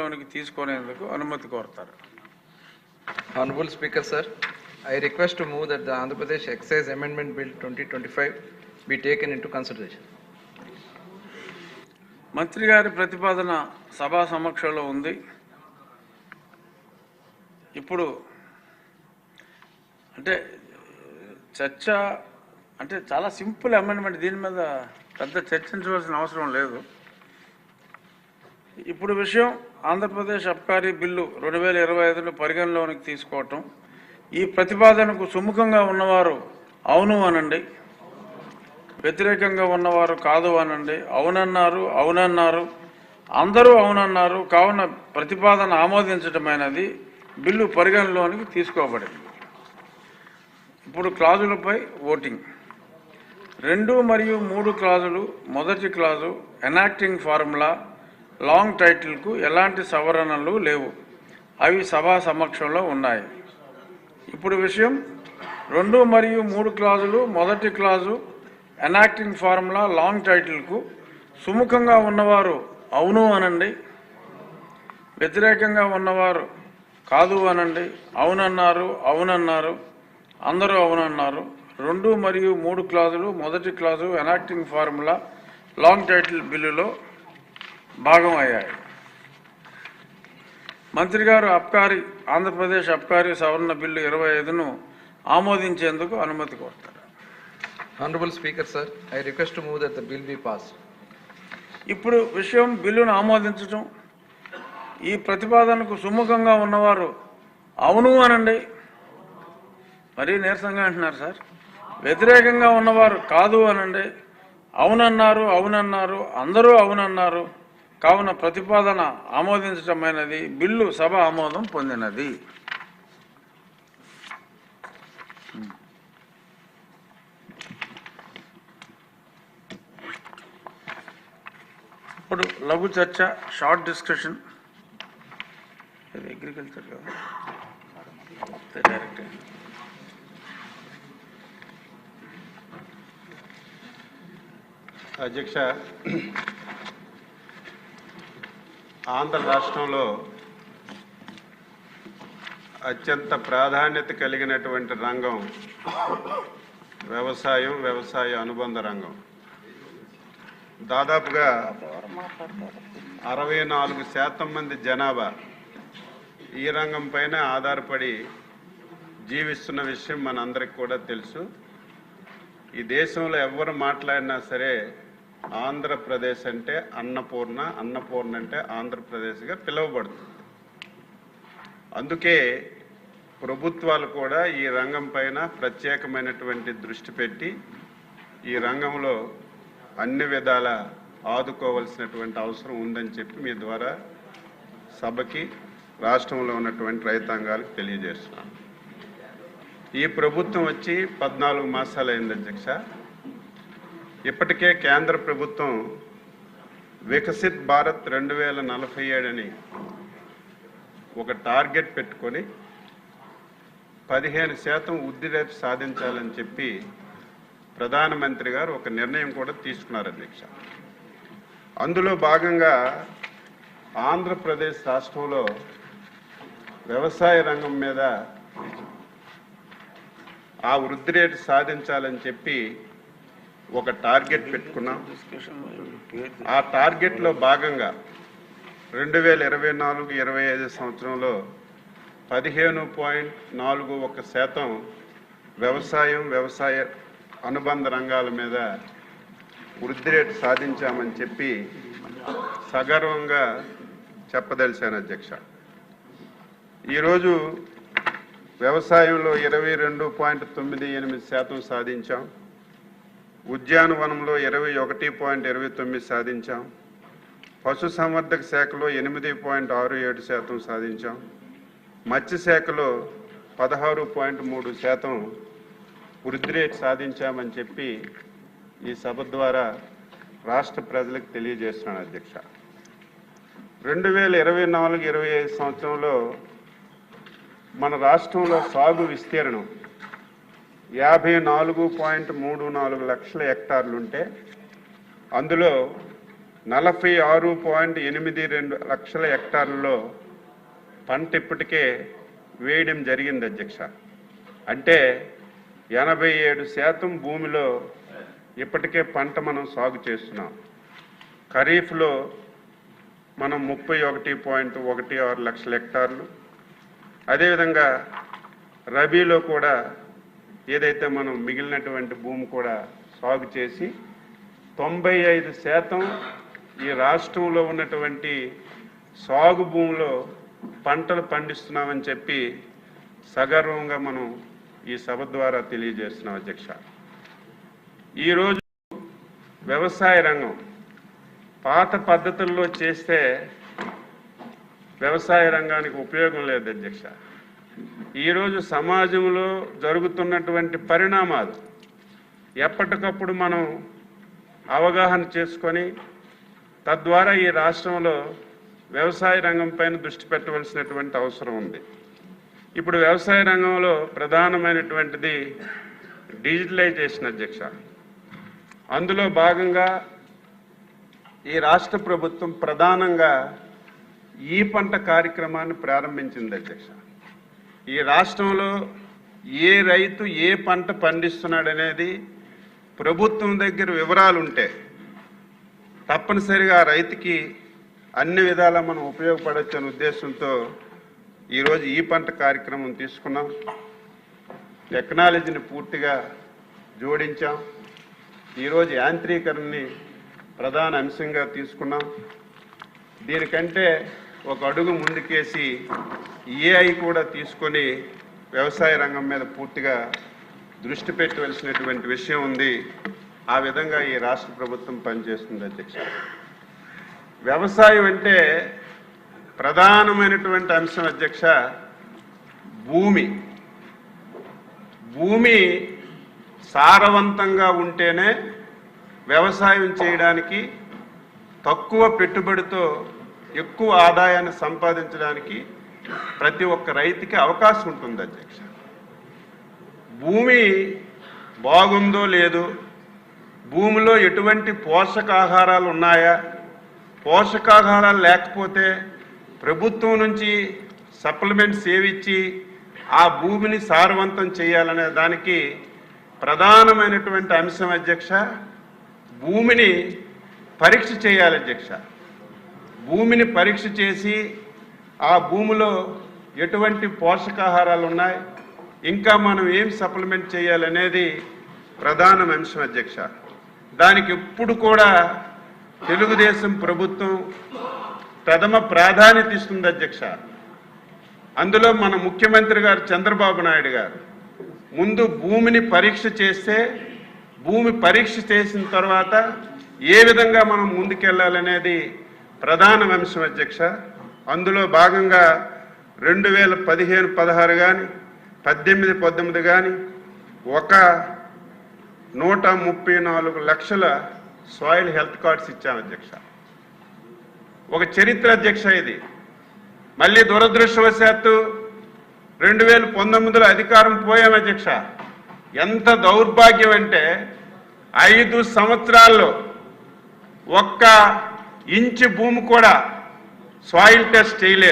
లోనికి తీసుకునేందుకు అనుమతి కోరుతారు. Honourable speaker sir I request to move that the Andhra Pradesh excise amendment bill twenty twenty five be taken into consideration మంత్రి గారి ప్రతిపాదన సభా సమక్షంలో ఉంది. ఇప్పుడు అంటే చర్చ అంటే చాలా సింపుల్ అమెండ్మెంట్ దీని మీద పెద్ద చర్చించవలసిన అవసరం లేదు. ఇప్పుడు విషయం ఆంధ్రప్రదేశ్ అబ్కారీ బిల్లు రెండు వేల ఇరవై ఐదులో పరిగణలోనికి తీసుకోవటం. ఈ ప్రతిపాదనకు సుముఖంగా ఉన్నవారు అవును అనండి. వ్యతిరేకంగా ఉన్నవారు కాదు అనండి. అవునన్నారు అవునన్నారు. అందరూ అవునన్నారు. కావున ప్రతిపాదన ఆమోదించటమైనది బిల్లు పరిగణలోనికి తీసుకోబడింది. ఇప్పుడు క్లాజులపై ఓటింగ్. రెండు మరియు మూడు క్లాజులు మొదటి క్లాజు ఎనాక్టింగ్ ఫార్ములా లాంగ్ టైటిల్కు ఎలాంటి సవరణలు లేవు. అవి సభా సమక్షంలో ఉన్నాయి. ఇప్పుడు విషయం రెండు మరియు మూడు క్లాజులు మొదటి క్లాజు ఎనాక్టింగ్ ఫార్ములా లాంగ్ టైటిల్కు సుముఖంగా ఉన్నవారు అవును అనండి. వ్యతిరేకంగా ఉన్నవారు కాదు అనండి. అవునన్నారు అవునన్నారు అందరూ అవునన్నారు. రెండు మరియు మూడు క్లాజులు మొదటి clause enacting formula long title బిల్లులో భాగం అయ్యాయి మంత్రి గారు అబ్కారీ ఆంధ్రప్రదేశ్ అబ్కారీ సవరణ బిల్లు ఇరవై ఐదును ఆమోదించేందుకు అనుమతి కోరుతారు. Speaker, sir, I request to move that the bill be passed. ఇప్పుడు విషయం బిల్లును ఆమోదించటం ఈ ప్రతిపాదనకు సుముఖంగా ఉన్నవారు అవును అనండి. మరీ నీరసంగా అంటున్నారు సార్. వ్యతిరేకంగా ఉన్నవారు కాదు అనండి. అవునన్నారు అవునన్నారు అందరూ అవునన్నారు. కావున ప్రతిపాదన ఆమోదించటమైనది బిల్లు సభ ఆమోదం పొందినది. ఇప్పుడు లఘు చర్చ షార్ట్ డిస్కషన్. ఇది అగ్రికల్చర్ కదా? డైరెక్ట్ అధ్యక్ష ఆంధ్ర రాష్ట్రంలో అత్యంత ప్రాధాన్యత కలిగినటువంటి రంగం వ్యవసాయం వ్యవసాయ అనుబంధ రంగం. దాదాపుగా అరవై నాలుగు శాతం మంది జనాభా ఈ రంగం పైన ఆధారపడి జీవిస్తున్న విషయం మనందరికి కూడా తెలుసు. ఈ దేశంలో ఎవరు మాట్లాడినా సరే ఆంధ్రప్రదేశ్ అంటే అన్నపూర్ణ అన్నపూర్ణ అంటే ఆంధ్రప్రదేశ్గా పిలువబడుతుంది. అందుకే ప్రభుత్వాలు కూడా ఈ రంగం పైన ప్రత్యేకమైనటువంటి దృష్టి పెట్టి ఈ రంగంలో అన్ని విధాల ఆదుకోవాల్సినటువంటి అవసరం ఉందని చెప్పి మీ ద్వారా సభకి రాష్ట్రంలో ఉన్నటువంటి రైతాంగాలకు తెలియజేస్తున్నాను. ఈ ప్రభుత్వం వచ్చి పద్నాలుగు మాసాలు అయింది అధ్యక్ష. ఇప్పటికే కేంద్ర ప్రభుత్వం వికసిత్ భారత్ రెండు వేల నలభై ఏడని ఒక టార్గెట్ పెట్టుకొని పదిహేను శాతం వృద్ధి రేటు సాధించాలని చెప్పి ప్రధానమంత్రి గారు ఒక నిర్ణయం కూడా తీసుకున్నారు అధ్యక్ష. అందులో భాగంగా ఆంధ్రప్రదేశ్ రాష్ట్రంలో వ్యవసాయ రంగం మీద ఆ వృద్ధి రేటు సాధించాలని చెప్పి ఒక టార్గెట్ పెట్టుకున్నాం. ఆ టార్గెట్లో భాగంగా రెండు వేల ఇరవై నాలుగు ఇరవై ఐదు సంవత్సరంలో పదిహేను పాయింట్ నాలుగు ఒక శాతం వ్యవసాయం వ్యవసాయ అనుబంధ రంగాల మీద వృద్ధి రేటు సాధించామని చెప్పి సగర్వంగా చెప్పదలిచాను అధ్యక్ష. ఈరోజు వ్యవసాయంలో ఇరవై రెండు పాయింట్ తొమ్మిది ఎనిమిది శాతం సాధించాం. ఉద్యానవనంలో ఇరవై ఒకటి పాయింట్ ఇరవై తొమ్మిది సాధించాం. పశు సంవర్ధక శాఖలో ఎనిమిది పాయింట్ ఆరు ఏడు శాతం సాధించాం. మత్స్య శాఖలో పదహారు పాయింట్ మూడు శాతం వృద్ధి రేటు సాధించామని చెప్పి ఈ సభ ద్వారా రాష్ట్ర ప్రజలకు తెలియజేస్తున్నాను అధ్యక్ష. రెండు వేల ఇరవై నాలుగు ఇరవై ఐదు సంవత్సరంలో మన రాష్ట్రంలో సాగు విస్తీర్ణం యాభై నాలుగు పాయింట్ మూడు నాలుగు లక్షల హెక్టార్లు ఉంటే అందులో నలభై ఆరు పాయింట్ ఎనిమిది రెండు లక్షల హెక్టార్లలో పంట ఇప్పటికే వేయడం జరిగింది అధ్యక్ష. అంటే ఎనభై ఏడు శాతం భూమిలో ఇప్పటికే పంట మనం సాగు చేస్తున్నాం. ఖరీఫ్లో మనం ముప్పై ఒకటి పాయింట్ ఒకటి ఆరు లక్షల హెక్టార్లు. అదేవిధంగా రబీలో కూడా ఏదైతే మనం మిగిలినటువంటి భూమి కూడా సాగు చేసి తొంభై ఐదు శాతం ఈ రాష్ట్రంలో ఉన్నటువంటి సాగు భూమిలో పంటలు పండిస్తున్నామని చెప్పి సగర్వంగా మనం ఈ సభ ద్వారా తెలియజేస్తున్నాం అధ్యక్ష. ఈరోజు వ్యవసాయ రంగం పాత పద్ధతుల్లో చేస్తే వ్యవసాయ రంగానికి ఉపయోగం లేదు అధ్యక్ష. ఈరోజు సమాజంలో జరుగుతున్నటువంటి పరిణామాలు ఎప్పటికప్పుడు మనం అవగాహన చేసుకొని తద్వారా ఈ రాష్ట్రంలో వ్యవసాయ రంగం పైన దృష్టి పెట్టవలసినటువంటి అవసరం ఉంది. ఇప్పుడు వ్యవసాయ రంగంలో ప్రధానమైనటువంటిది డిజిటలైజేషన్ అధ్యక్ష. అందులో భాగంగా ఈ రాష్ట్ర ప్రభుత్వం ప్రధానంగా ఈ పంట కార్యక్రమాన్ని ప్రారంభించింది అధ్యక్ష. ఈ రాష్ట్రంలో ఏ రైతు ఏ పంట పండిస్తున్నాడనేది ప్రభుత్వం దగ్గర వివరాలు ఉంటే తప్పనిసరిగా రైతుకి అన్ని విధాలా మనం ఉపయోగపడచ్చు అనే ఉద్దేశంతో ఈరోజు ఈ పంట కార్యక్రమం తీసుకున్నాం. టెక్నాలజీని పూర్తిగా జోడించాం. ఈరోజు యాంత్రీకరణని ప్రధాన అంశంగా తీసుకున్నాం. దీనికంటే ఒక అడుగు ముందుకేసి ఏఐ కూడా తీసుకొని వ్యవసాయ రంగం మీద పూర్తిగా దృష్టి పెట్టవలసినటువంటి విషయం ఉంది. ఆ విధంగా ఈ రాష్ట్ర ప్రభుత్వం పనిచేస్తుంది అధ్యక్ష. వ్యవసాయం అంటే ప్రధానమైనటువంటి అంశం అధ్యక్ష భూమి. భూమి సారవంతంగా ఉంటేనే వ్యవసాయం చేయడానికి తక్కువ పెట్టుబడితో ఎక్కువ ఆదాయాన్ని సంపాదించడానికి ప్రతి ఒక్క రైతుకి అవకాశం ఉంటుంది అధ్యక్ష. భూమి బాగుందో లేదో భూమిలో ఎటువంటి పోషకాహారాలు ఉన్నాయా పోషకాహారాలు లేకపోతే ప్రభుత్వం నుంచి సప్లిమెంట్స్ ఏవిచ్చి ఆ భూమిని సారవంతం చేయాలనే దానికి ప్రధానమైనటువంటి అంశం అధ్యక్ష భూమిని పరీక్ష చేయాలి అధ్యక్ష. భూమిని పరీక్ష చేసి ఆ భూమిలో ఎటువంటి పోషకాహారాలు ఉన్నాయి? ఇంకా మనం ఏం సప్లిమెంట్ చేయాలనేది ప్రధాన అంశం అధ్యక్ష. దానికి ఎప్పుడు కూడా తెలుగుదేశం ప్రభుత్వం ప్రథమ ప్రాధాన్యత ఇస్తుంది అధ్యక్ష. అందులో మన ముఖ్యమంత్రి గారు చంద్రబాబు నాయుడు గారు ముందు భూమిని పరీక్ష చేస్తే భూమి పరీక్ష చేసిన తర్వాత ఏ విధంగా మనం ముందుకెళ్ళాలనేది ప్రధాన అంశం అధ్యక్ష అందులో భాగంగా రెండు వేల పదిహేను పదహారు కానీ పద్దెనిమిది పంతొమ్మిది కానీ ఒక నూట ముప్పై నాలుగు లక్షల సాయిల్ హెల్త్ కార్డ్స్ ఇచ్చాం అధ్యక్ష. ఒక చరిత్ర అధ్యక్ష ఇది. మళ్ళీ దురదృష్టవశాత్తు రెండు వేల పంతొమ్మిదిలో అధికారం పోయాం అధ్యక్ష. ఎంత దౌర్భాగ్యం అంటే ఐదు సంవత్సరాల్లో ఒక్క ఇంచు భూమి కూడా సాయిల్ టెస్ట్ చేయలేదు.